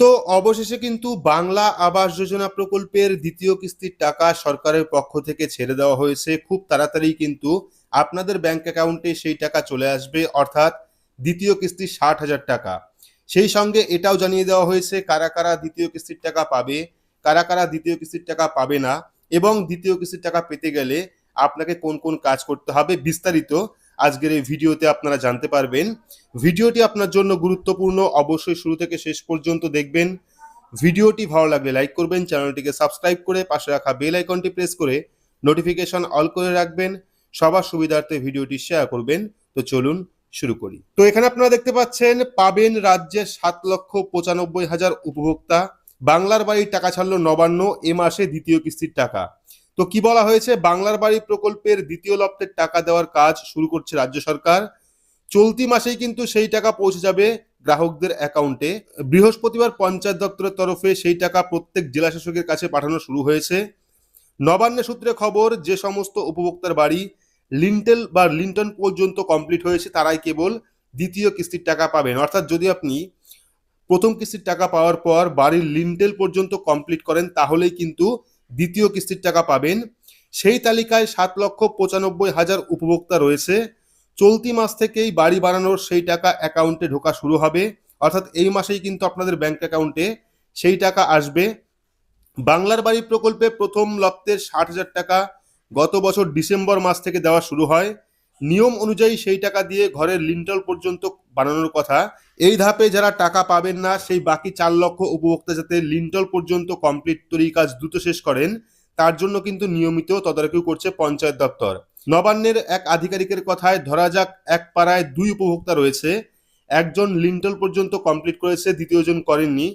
তো অবশেষে কিন্তু বাংলা আবাস যোজনা প্রকল্পের দ্বিতীয় কিস্তির টাকা সরকারের পক্ষ থেকে ছেড়ে দেওয়া হয়েছে। খুব তাড়াতাড়ি কিন্তু আপনাদের ব্যাংক অ্যাকাউন্টে সেই টাকা চলে আসবে, অর্থাৎ দ্বিতীয় কিস্তি ষাট হাজার টাকা। সেই সঙ্গে এটাও জানিয়ে দেওয়া হয়েছে, কারা কারা দ্বিতীয় কিস্তির টাকা পাবে, কারা কারা দ্বিতীয় কিস্তির টাকা পাবে না, এবং দ্বিতীয় কিস্তির টাকা পেতে গেলে আপনাকে কোন কোন কাজ করতে হবে বিস্তারিত আজকের এই ভিডিওতে আপনারা জানতে পারবেন। ভিডিওটি আপনার জন্য গুরুত্বপূর্ণ। অবশ্যই শুরু থেকে শেষ পর্যন্ত দেখবেন। ভিডিওটি ভালো লাগলে লাইক করবেন, চ্যানেলটিকে সাবস্ক্রাইব করে পাশে রাখা বেল আইকনটি প্রেস করে নোটিফিকেশন অল করে রাখবেন। সবার সুবিধার্থে ভিডিওটি শেয়ার করবেন। তো চলুন শুরু করি। তো এখানে আপনারা দেখতে পাচ্ছেন, পাবেন রাজ্যের সাত লক্ষ পঁচানব্বই হাজার উপভোক্তা। বাংলার বাড়ির টাকা ছাড়লো নবান্ন, এ মাসে দ্বিতীয় কিস্তির টাকা। তো কি বলা হয়েছে? বাংলার বাড়ি প্রকল্পের দ্বিতীয় লপ্তের টাকা দেওয়ার কাজ শুরু করছে রাজ্য সরকার। চলতি মাসেই কিন্তু সেই টাকা পৌঁছে যাবে গ্রাহকদের অ্যাকাউন্টে। বৃহস্পতিবার পঞ্চায়েত দপ্তরের তরফে সেই টাকা প্রত্যেক জেলা শাসকের কাছে পাঠানো শুরু হয়েছে। নবান্ন সূত্রে খবর, যে সমস্ত উপভোক্তার বাড়ি লিন্টেল বা লিন্টন পর্যন্ত কমপ্লিট হয়েছে, তারাই কেবল দ্বিতীয় কিস্তির টাকা পাবেন। অর্থাৎ যদি আপনি প্রথম কিস্তির টাকা পাওয়ার পর বাড়ির লিন্টেল পর্যন্ত কমপ্লিট করেন, তাহলেই কিন্তু দ্বিতীয় কিস্তির টাকা পাবেন। সেই তালিকায় সাত লক্ষ পঁচানব্বই হাজার উপভোক্তা রয়েছে। চলতি মাস থেকেই বাড়ি বানানোর সেই টাকা অ্যাকাউন্টে ঢোকা শুরু হবে। অর্থাৎ এই মাসেই কিন্তু আপনাদের ব্যাংক অ্যাকাউন্টে সেই টাকা আসবে। বাংলার বাড়ি প্রকল্পে প্রথম লপ্তের ষাট হাজার টাকা গত বছর ডিসেম্বর মাস থেকে দেওয়া শুরু হয়। নিয়ম অনুযায়ী সেই টাকা দিয়ে ঘরের লিন্টল পর্যন্ত বানানোর কথা। এই ধাপে যারা টাকা পাবেন না, সেই বাকি চার লক্ষ উপভোক্তা যাতে লিন্টল পর্যন্ত কমপ্লিট তৈরি কাজ দ্রুত শেষ করেন, তার জন্য কিন্তু নিয়মিত তদারকি করছে পঞ্চায়েত দপ্তর। নবান্নের এক আধিকারিকের কথায় ধরা যাক, এক পাড়ায় দুই উপভোক্তা রয়েছে। একজন লিন্টল পর্যন্ত কমপ্লিট করেছে দ্বিতীয় জন করেননি।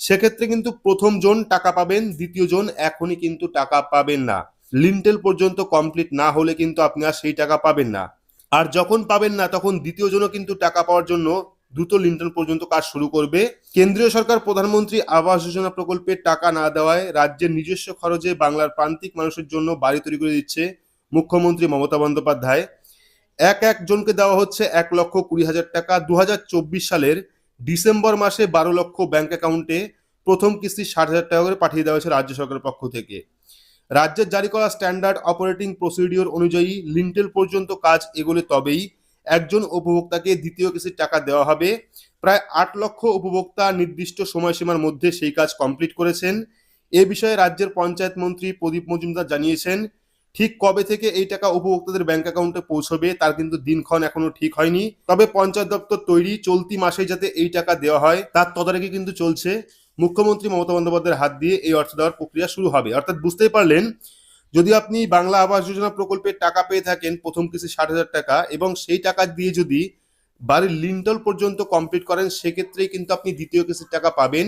সেক্ষেত্রে কিন্তু প্রথম জন টাকা পাবেন দ্বিতীয় জন এখনই কিন্তু টাকা পাবেন না। লিন্টেল পর্যন্ত কমপ্লিট না হলে কিন্তু আপনি আর সেই টাকা পাবেন না। আর যখন পাবেন না, তখন দ্বিতীয় জনও কিন্তু টাকা পাওয়ার জন্য দ্রুত লিন্টেল পর্যন্ত কাজ শুরু করবে। কেন্দ্রীয় সরকার, প্রধানমন্ত্রী আবাস যোজনা প্রকল্পে টাকা না দেওয়ায় রাজ্যের নিজস্ব খরচে বাংলার প্রান্তিক মানুষের জন্য বাড়ি তৈরি করে দিচ্ছে মুখ্যমন্ত্রী মমতা বন্দ্যোপাধ্যায়। এক একজনকে দেওয়া হচ্ছে এক লক্ষ কুড়ি হাজার টাকা। দু হাজার চব্বিশ সালের ডিসেম্বর মাসে বারো লক্ষ ব্যাংক অ্যাকাউন্টে প্রথম কিস্তি ষাট হাজার টাকা করে পাঠিয়ে দেওয়া হয়েছে রাজ্য সরকারের পক্ষ থেকে। রাজ্যের জারি করা স্ট্যান্ডার্ড অপারেটিং প্রসিডিওর অনুযায়ী লিন্টেল পর্যন্ত কাজ এগোলে তবেই একজন উপভোক্তাকে দ্বিতীয় কিস্তির টাকা দেওয়া হবে। প্রায় আট লক্ষ উপভোক্তা নির্দিষ্ট সময়সীমার মধ্যে সেই কাজ কমপ্লিট করেছেন। এ বিষয়ে রাজ্যের পঞ্চায়েত মন্ত্রী প্রদীপ মজুমদার জানিয়েছেন, ঠিক কবে থেকে এই টাকা উপভোক্তাদের ব্যাংক অ্যাকাউন্টে পৌঁছবে তার কিন্তু দিনক্ষণ এখনও ঠিক হয়নি। তবে পঞ্চায়েত দপ্তর তৈরি চলতি মাসে যাতে এই টাকা দেওয়া হয়, তার তদারকি কিন্তু চলছে। মুখ্যমন্ত্রী মমতা বন্দ্যোপাধ্যায়ের হাত দিয়ে এই অর্থ দেওয়ার প্রক্রিয়া শুরু হবে। অর্থাৎ বুঝতেই পারলেন, যদি আপনি বাংলা আবাস যোজনা প্রকল্পের টাকা পেয়ে থাকেন, প্রথম কিস্তি ষাট হাজার টাকা, এবং সেই টাকা দিয়ে যদি বাড়ির লিন্টল পর্যন্ত কমপ্লিট করেন, সেক্ষেত্রেই কিন্তু আপনি দ্বিতীয় কিস্তির টাকা পাবেন।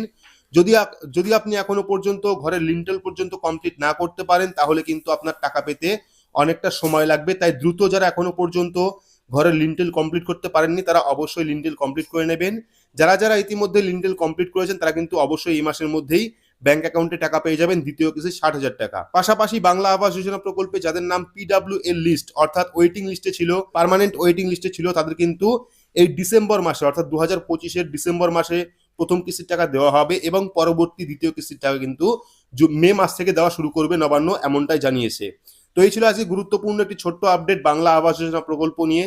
যদি যদি আপনি এখনও পর্যন্ত ঘরের লিন্টল পর্যন্ত কমপ্লিট না করতে পারেন, তাহলে কিন্তু আপনার টাকা পেতে অনেকটা সময় লাগবে। তাই দ্রুত যারা এখনও পর্যন্ত ঘরের লিন্টেল কমপ্লিট করতে পারেননি, তারা অবশ্যই লিন্টেল কমপ্লিট করে নেবেন। যারা যারা ইতিমধ্যে লিন্টেল কমপ্লিট করেছেন, তারা কিন্তু অবশ্যই এই মাসের মধ্যেই ব্যাংক অ্যাকাউন্টে টাকা পেয়ে যাবেন, দ্বিতীয় কিস্তি ষাট হাজার টাকা। পাশাপাশি বাংলা আবাস যোজনা প্রকল্পে যাদের নাম পিডাব্লিউ এর লিস্ট অর্থাৎ ওয়েটিং লিস্টে ছিল পার্মানেন্ট ওয়েটিং লিস্টে ছিল, তাদের কিন্তু এই ডিসেম্বর মাসে, অর্থাৎ দু হাজার পঁচিশের ডিসেম্বর মাসে প্রথম কিস্তির টাকা দেওয়া হবে এবং পরবর্তী দ্বিতীয় কিস্তির টাকা কিন্তু মে মাস থেকে দেওয়া শুরু করবে নবান্ন, এমনটাই জানিয়েছে। তো এই ছিল আজকে গুরুত্বপূর্ণ একটি ছোট্ট আপডেট বাংলা আবাস যোজনা প্রকল্প নিয়ে।